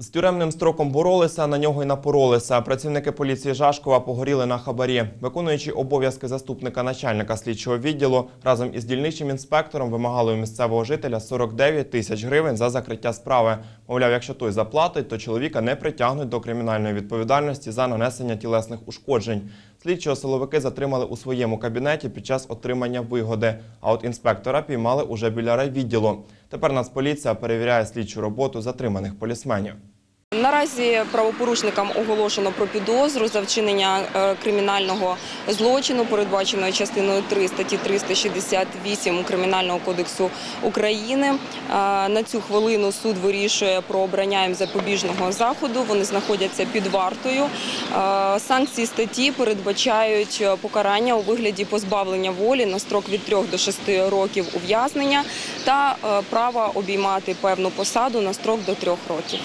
З тюремним строком боролися, на нього й напоролися. Працівники поліції Жашкова погоріли на хабарі. Виконуючи обов'язки заступника начальника слідчого відділу, разом із дільничим інспектором вимагали у місцевого жителя 49 тисяч гривень за закриття справи. Мовляв, якщо той заплатить, то чоловіка не притягнуть до кримінальної відповідальності за нанесення тілесних ушкоджень. Слідчого силовики затримали у своєму кабінеті під час отримання вигоди. А от інспектора піймали уже біля райвідділу. Тепер Нацполіція перевіряє слідчу роботу затриманих полісменів. Наразі правопорушникам оголошено про підозру за вчинення е, кримінального злочину, передбаченої частиною 3 статті 368 Кримінального кодексу України. Е, На цю хвилину суд вирішує про обрання їм запобіжного заходу. Вони знаходяться під вартою. Е, Санкції статті передбачають покарання у вигляді позбавлення волі на строк від 3 до 6 років ув'язнення та право обіймати певну посаду на строк до 3 років.